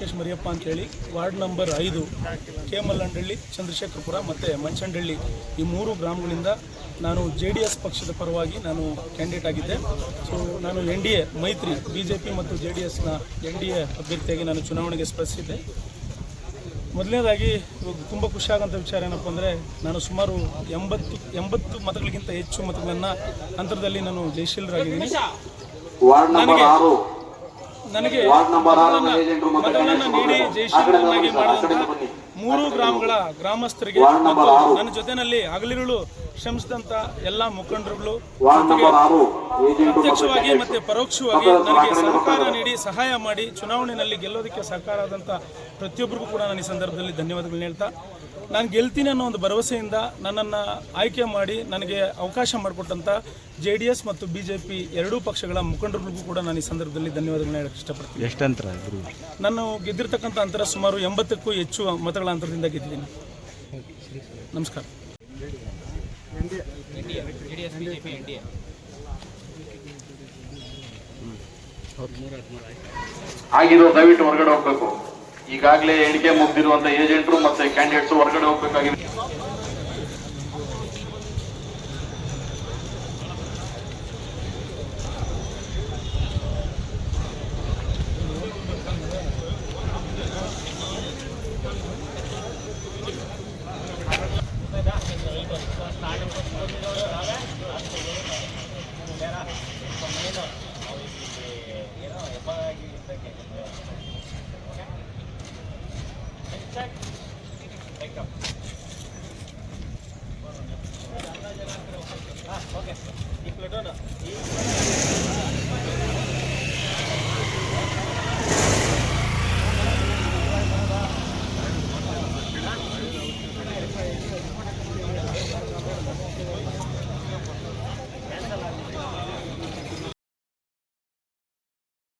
ಲಂಕೇಶ್ ಮರಿಯಪ್ಪ ಅಂತೇಳಿ ward number ಐದು K Mallandahalli Chandrashekharapura ಮತ್ತು ಮಂಚಂಡಳ್ಳಿ ಈ ಮೂರು ಗ್ರಾಮಗಳಿಂದ ನಾನು ಜೆ ಡಿ ಎಸ್ ಪಕ್ಷದ ಪರವಾಗಿ ನಾನು ಕ್ಯಾಂಡಿಡೇಟ್ ಆಗಿದ್ದೆ. ಸೊ ನಾನು ಎನ್ ಡಿ ಎ ಮೈತ್ರಿ ಬಿ ಜೆ ಪಿ ಮತ್ತು ಜೆ ಡಿ ಎಸ್ನ ಎನ್ ಡಿ ಎ ಅಭ್ಯರ್ಥಿಯಾಗಿ ನಾನು ಚುನಾವಣೆಗೆ ಸ್ಪರ್ಧಿಸಿದ್ದೆ. ಮೊದಲನೇದಾಗಿ ಇವಾಗ ತುಂಬ ಖುಷಿಯಾಗೋಂಥ ವಿಚಾರ ಏನಪ್ಪ ಅಂದರೆ ನಾನು ಸುಮಾರು ಎಂಬತ್ತು ಎಂಬತ್ತು ಮತಗಳಿಗಿಂತ ಹೆಚ್ಚು ಮತಗಳನ್ನು ಅಂತರದಲ್ಲಿ ನಾನು ಜಯಶೀಲರಾಗಿದ್ದೀನಿ. ನನಗೆ ನನಗೆ ಮತಗಳನ್ನ- ನೀಡಿ ಜಯಶೀಲರನ್ನಾಗಿ ಬನ್ನಿ. ಮೂರು ಗ್ರಾಮಗಳ ಗ್ರಾಮಸ್ಥರಿಗೆ ಮತ್ತು ನನ್ನ ಜೊತೆನಲ್ಲಿ ಹಗಲಿರುಳು ಶ್ರಮಿಸಿದಂಥ ಎಲ್ಲ ಮುಖಂಡರುಗಳು ಪ್ರತ್ಯಕ್ಷವಾಗಿ ಮತ್ತು ಮತ್ತೆ ಪರೋಕ್ಷವಾಗಿ ನನಗೆ ಸಹಕಾರ ನೀಡಿ ಸಹಾಯ ಮಾಡಿ ಚುನಾವಣೆಯಲ್ಲಿ ಗೆಲ್ಲೋದಕ್ಕೆ ಸಹಕಾರ ಆದಂತ ಪ್ರತಿಯೊಬ್ಬರಿಗೂ ಕೂಡ ನಾನು ಈ ಸಂದರ್ಭದಲ್ಲಿ ಧನ್ಯವಾದಗಳನ್ನ ಹೇಳ್ತಾ ನಾನು ಗೆಲ್ತೀನಿ ಅನ್ನೋ ಒಂದು ಭರವಸೆಯಿಂದ ನನ್ನನ್ನು ಆಯ್ಕೆ ಮಾಡಿ ನನಗೆ ಅವಕಾಶ ಮಾಡಿಕೊಟ್ಟಂಥ ಜೆ ಡಿ ಎಸ್ ಮತ್ತು ಬಿ ಜೆ ಪಿ ಎರಡೂ ಪಕ್ಷಗಳ ಮುಖಂಡರಿಗೂ ಕೂಡ ನಾನು ಈ ಸಂದರ್ಭದಲ್ಲಿ ಧನ್ಯವಾದಗಳನ್ನ ಹೇಳಕ್ಕೆ ಇಷ್ಟಪಡ್ತೀನಿ. ಎಷ್ಟು ಅಂತರ ನಾನು ಗೆದ್ದಿರ್ತಕ್ಕಂಥ ಅಂತರ ಸುಮಾರು ಎಂಬತ್ತಕ್ಕೂ ಹೆಚ್ಚು ಮತಗಳ ಅಂತರದಿಂದ ಗೆದ್ದಿದ್ದೀನಿ. ನಮಸ್ಕಾರ. ಆಗಿರೋ ದಯವಿಟ್ಟು ಹೊರಗಡೆ ಹೋಗ್ಬೇಕು. ಈಗಾಗಲೇ ಎಣಿಕೆ ಮುಗ್ದಿರುವಂತ ಏಜೆಂಟ್ರು ಮತ್ತೆ ಕ್ಯಾಂಡಿಡೇಟ್ಸ್ ಹೊರಗಡೆ ಹೋಗ್ಬೇಕಾಗಿದೆ. sec. Take up.